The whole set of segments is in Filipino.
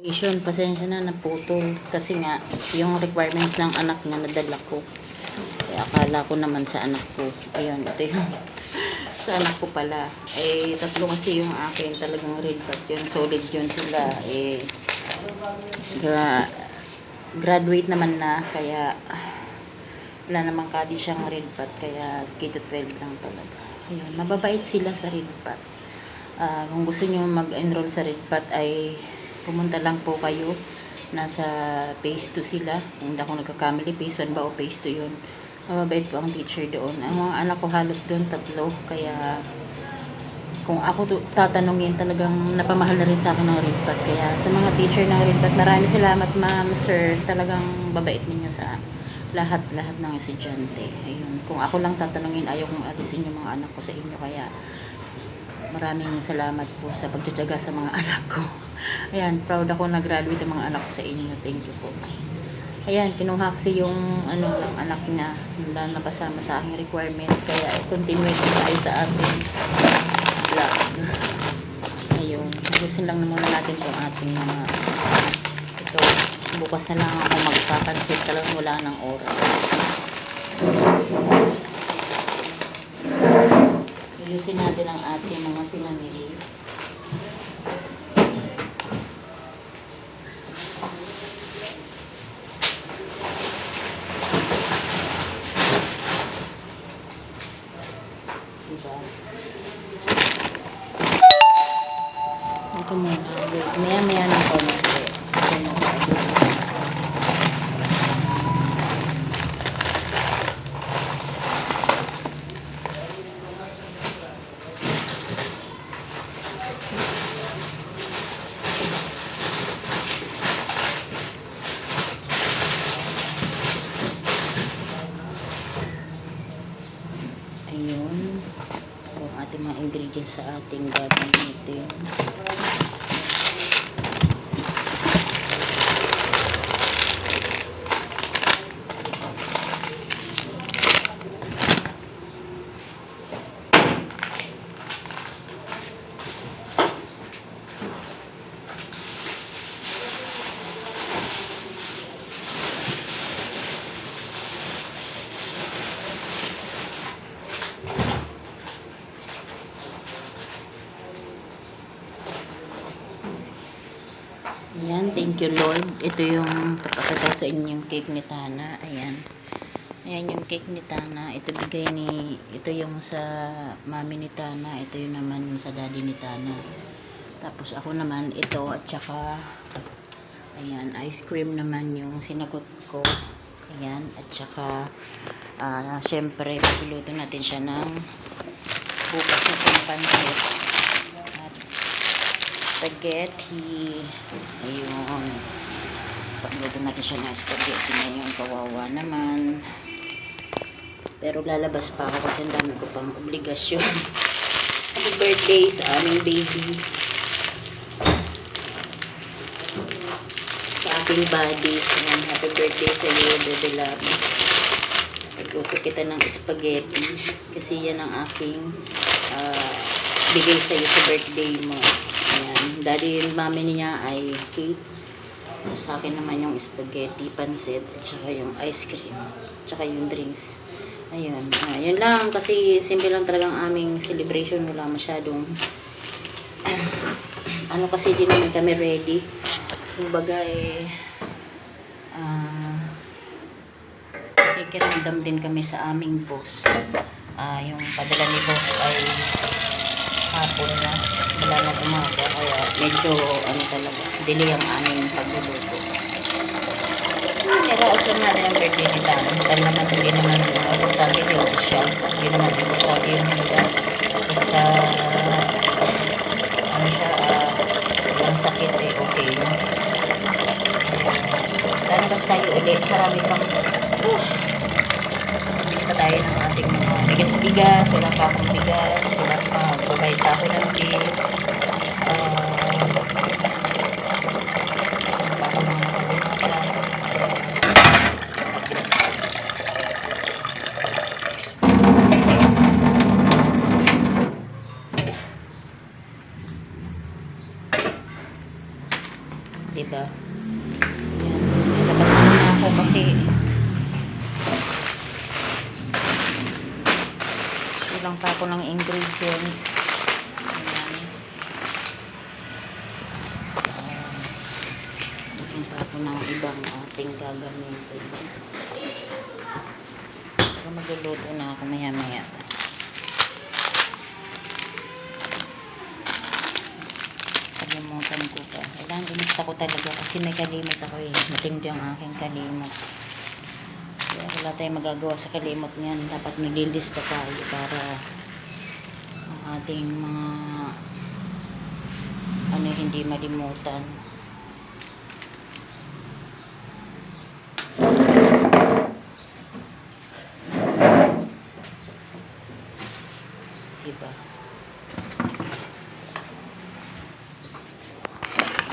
Vision, pasensya na naputol kasi nga yung requirements ng anak niya nadala ko. Kaya akala ko naman sa anak ko. Ayun, ito yung sa anak ko pala. Eh, tatlo kasi yung akin talagang red part yun. Solid yun sila. Eh, ga, graduate naman na kaya wala namang kadi siyang red part kaya K-12 lang talaga. Ayun, mababait sila sa red part. Ah, kung gusto niyo mag-enroll sa red part ay pumunta lang po kayo. Nasa phase 2 sila. Kung hindi ako nagkakamali. Phase 1 ba o phase 2 yun? Mababait po ang teacher doon. Ang mga anak ko halos doon tatlo. Kaya kung ako tatanungin talagang napamahal na rin sa akin ng Ridpat kaya sa mga teacher ng Ridpat maraming salamat ma'am sir. Talagang babait ninyo sa lahat lahat ng estudyante. Ayun. Kung ako lang tatanungin ayaw kong alisin yung mga anak ko sa inyo. Kaya maraming salamat po sa pagtsatsaga sa mga anak ko. Ayan, proud ako na graduate ang mga anak ko sa inyo. Thank you po. Ayan, kinuha kasi yung ano ng anak niya, wala na pasama sa aking requirements, kaya continue din tayo sa ating vlog. Ayun, ayusin lang na muna natin yung ating mga ito, bukas na lang ako magpapansit talagang wala ng oras. Ayusin natin ang ating mga pinamili. Diba? Ito muna. Wait, maya maya ng konti. Ito muna. Ayun. Ito ang ating mga ingredients sa ating gagamitin. Ayan, thank you Lord. Ito yung papakita sa inyong cake ni Tana. Ayan. Ayan yung cake ni Tana. Ito bigay ni, ito yung sa mami ni Tana. Ito yung naman yung sa daddy ni Tana. Tapos ako naman ito at saka ayan, ice cream naman yung sinagot ko. Ayan, at saka ah syempre, pagluto natin siya ng bukas na at spaghetti. Ayun. Pagluto natin siya ng spaghetti ngayon. Kawawa naman. Pero lalabas pa ako kasi ang dami ko pang obligasyon. Happy birthday sa aming baby. Sa aking body. Happy birthday sa iyo, Bebe Love. Nagluto kita ng spaghetti. Kasi yan ang aking ah, bigay sa iyo sa birthday mo. Ayan. Daddy yung mami niya ay cake. Sa akin naman yung spaghetti, pansit, at saka yung ice cream, at saka yung drinks. Ayun. Yun lang kasi simple lang talagang aming celebration. Wala masyadong ano kasi di naman kami ready. Kumbaga eh ah nakikiramdam din kami sa aming boss. Ah, yung padala ni boss ay na umaga. Kaya medyo ano talaga, delay ang aming pagluluto. Pero also na yung birthday ni Tano. Dahil naman hindi naman importante yung siya. Hindi naman importante yung handa. Basta ano siya, walang sakit eh, okay yun. Lalabas tayo ulit. Marami pang uh, pa tayo ng ating mga bigas-bigas. Wala pa akong bigas. Wala pa. Pa ako ng mga nakalimutan. Diba? ba? Yan. Labas muna ako kasi ilang pa ako ng ingredients. Ako ng ibang ating gagamitin. Pero magluluto na ako maya maya. Kalimutan ko pa. Kailangan ilista ko talaga kasi may kalimot ako eh. Matindi ang aking kalimot. Kaya wala tayong magagawa sa kalimot niyan. Dapat nililista tayo para ang ating mga ano hindi malimutan. Diba?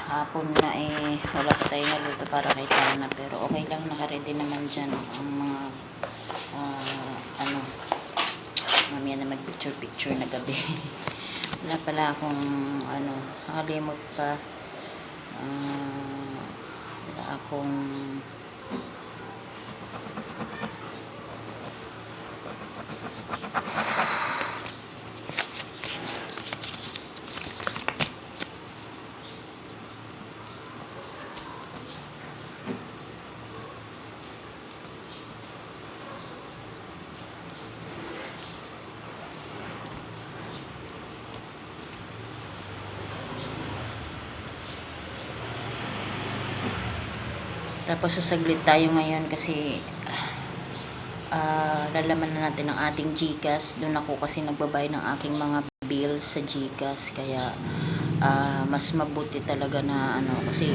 Hapon na eh wala pa tayong naluto para kay Tana pero okay lang nakaready naman dyan ang mga ah, ano. Mamaya na mag picture picture na gabi. Wala pala akong ano nakalimot pa. Ah, wala akong Tapos sasaglit tayo ngayon kasi ah lalaman na natin ang ating GCash. Doon ako kasi nagbabay ng aking mga bills sa GCash kaya ah, mas mabuti talaga na ano kasi